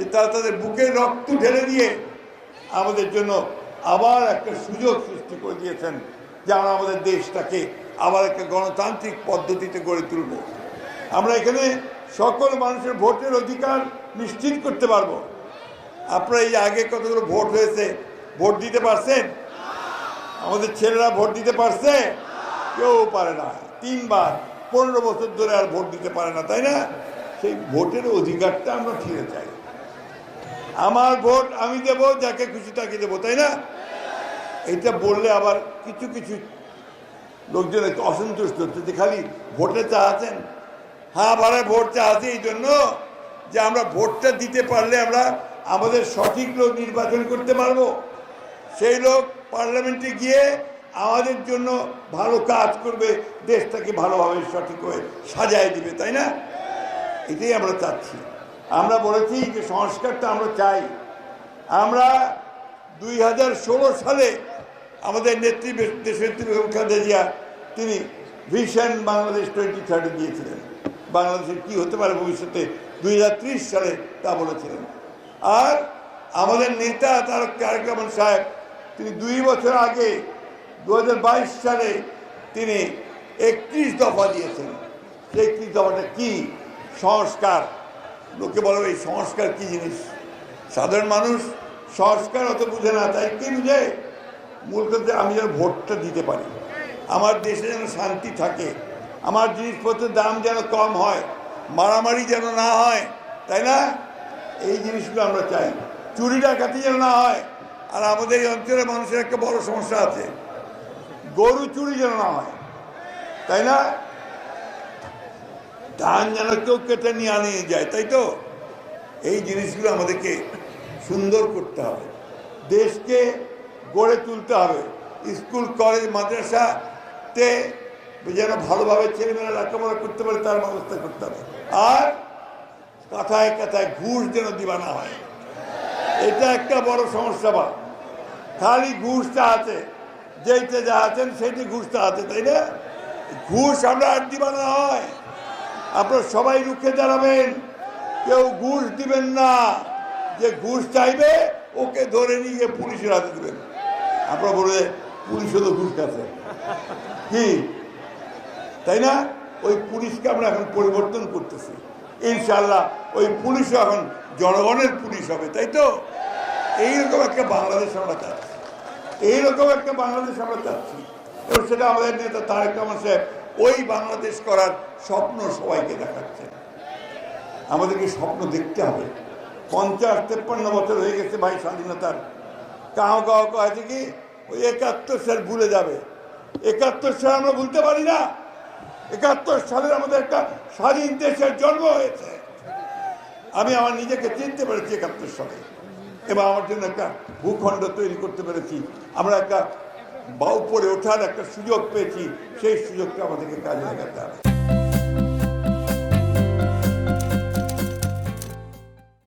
যে তারা তাদের বুকে রক্ত ঢেলে দিয়ে আমাদের জন্য আবার একটা সুযোগ সৃষ্টি করে দিয়েছেন যে আমরা আমাদের দেশটাকে আবার একটা গণতান্ত্রিক পদ্ধতিতে গড়ে তুলব। আমরা এখানে সকল মানুষের ভোটের অধিকার নিশ্চিত করতে পারব। আপনারা এই আগে কতগুলো ভোট হয়েছে, ভোট দিতে পারছেন? আমাদের ছেলেরা ভোট দিতে পারছে? কেউ পারে না। তিনবার, পনেরো বছর ধরে আর ভোট দিতে পারে না, তাই না? সেই ভোটের অধিকারটা আমরা ফিরে চাই। আমার ভোট আমি দেব, যাকে খুশি তাকে দেবো, তাই না? এটা বললে আবার কিছু কিছু লোকজন একটু অসন্তুষ্ট হচ্ছে যে খালি ভোটে চাচ্ছেন হ্যাঁ ভাড়া ভোট চাচ্ছে এই জন্য যে আমরা ভোটটা দিতে পারলে আমরা আমাদের সঠিক লোক নির্বাচন করতে পারব। সেই লোক পার্লামেন্টে গিয়ে আমাদের জন্য ভালো কাজ করবে, দেশটাকে ভালোভাবে সঠিকভাবে সাজায় দিবে, তাই না? এটাই আমরা চাচ্ছি। আমরা বলেছি যে সংস্কারটা আমরা চাই। আমরা দুই হাজার ষোলো সালে আমাদের নেত্রী দেশনেত্রী বেগম তিনি ভিশন বাংলাদেশ টোয়েন্টি থার্টি দিয়েছিলেন। বাংলাদেশের কি হতে পারে ভবিষ্যতে দুই হাজার ত্রিশ সালে তা বলেছিলেন। আর আমাদের নেতা তারক তারেক রহমান সাহেব, তিনি দুই বছর আগে দু হাজার বাইশ সালে তিনি একত্রিশ দফা দিয়েছেন। সেই একত্রিশ দফাটা কি? সংস্কার। লোকে বলো, এই সংস্কার কি জিনিস? সাধারণ মানুষ সংস্কার অত বুঝে না, তাই কি বুঝে? মূল কথা আমি যেন ভোটটা দিতে পারি। আমার দেশে যেন শান্তি থাকে, আমার জিনিসপত্রের দাম যেন কম হয়, মারামারি যেন না হয়, তাই না? এই জিনিসগুলো আমরা চাই। চুরি ডাকাতি যেন না হয়, আর আমাদের এই অঞ্চলের মানুষের একটা বড় সমস্যা আছে। গরু চুরি যেন না হয়, তাই না? ধান যেন কেউ কেটে নিয়ে আনিয়ে যায়, তাই তো? এই জিনিসগুলো আমাদেরকে সুন্দর করতে হবে। দেশকে গড়ে তুলতে হবে। স্কুল, কলেজ, মাদ্রাসাতে যেন ভালোভাবে ছেলেমেয়েরা লেখাপড়া করতে পারে, তার ব্যবস্থা করতে হবে। আর কথায় কথায় ঘুষ যেন দিবানা হয়। এটা একটা বড় সমস্যা বা। খালি ঘুষটা আছে, যেইটা যা আছেন সেইটি ঘুষটা আছে, তাই না? ঘুষ আমরা আর দিবা না হয়। আপনারা সবাই রুখে দাঁড়াবেন। কেউ ঘুষ দিবেন না। যে ঘুষ চাইবে, ওকে ধরে নিয়ে পুলিশের হাতে দেবেন। আপনারা বলে পুলিশও তো ঘুষ খাচ্ছে কি? তাই না? ওই পুলিশকে আমরা এখন পরিবর্তন করতেছি। ইনশাল্লাহ ওই পুলিশও এখন জনগণের পুলিশ হবে, তাই তো? এইরকম একটা বাংলাদেশ আমরা চাচ্ছি। এইরকম একটা বাংলাদেশ আমরা চাচ্ছি। এবং সেটা আমাদের নেতা তারেক রহমান সাহেব ওই বাংলাদেশ করার স্বপ্ন সবাইকে দেখাচ্ছে। আমাদেরকে স্বপ্ন দেখতে হবে। পঞ্চাশ তেপ্পান্ন বছর হয়ে গেছে ভাই স্বাধীনতার। কাউ কাউ আছে কি? ওই একাত্তর সাল ভুলে যাবে। একাত্তর সাল আমরা ভুলতে পারি না। একাত্তর সালের আমাদের একটা স্বাধীন দেশের জন্ম হয়েছে। আমি আমার নিজেকে চিনতে পেরেছি একাত্তর সালে। এবং আমার জন্য একটা ভূখণ্ড তৈরি করতে পেরেছি। আমরা একটা বা উপরে ওঠার একটা সুযোগ পেয়েছি সেই সুযোগটা আমাদেরকে কাজে লাগাতে হবে।